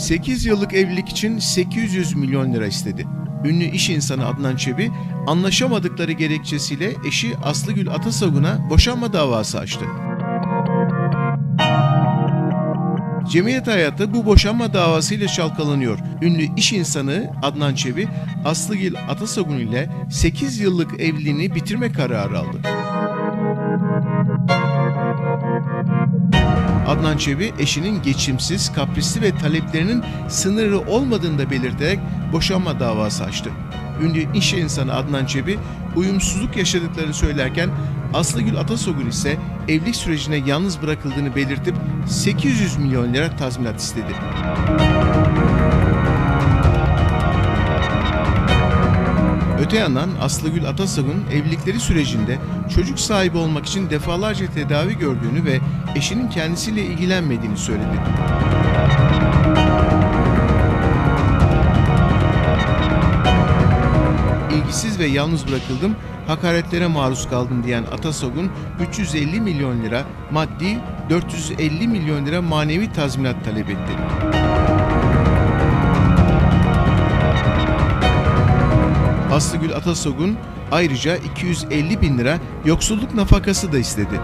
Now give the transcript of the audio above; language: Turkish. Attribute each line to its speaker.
Speaker 1: 8 yıllık evlilik için 800 milyon lira istedi. Ünlü iş insanı Adnan Çebi anlaşamadıkları gerekçesiyle eşi Aslıgül Atasagun'a boşanma davası açtı. Cemiyet hayatı bu boşanma davasıyla çalkalanıyor. Ünlü iş insanı Adnan Çebi, Aslıgül Atasagun ile 8 yıllık evliliğini bitirme kararı aldı. Adnan Çebi eşinin geçimsiz, kaprisli ve taleplerinin sınırı olmadığını da belirterek boşanma davası açtı. Ünlü iş insanı Adnan Çebi uyumsuzluk yaşadıklarını söylerken Aslıgül Atasogun ise evlilik sürecine yalnız bırakıldığını belirtip 800 milyon lira tazminat istedi. Öte yandan Aslıgül Atasagun evlilikleri sürecinde çocuk sahibi olmak için defalarca tedavi gördüğünü ve eşinin kendisiyle ilgilenmediğini söyledi. İlgisiz ve yalnız bırakıldım, hakaretlere maruz kaldım diyen Atasagun 350 milyon lira maddi, 450 milyon lira manevi tazminat talep etti. Aslıgül Atasogun ayrıca 250 bin lira yoksulluk nafakası da istedi.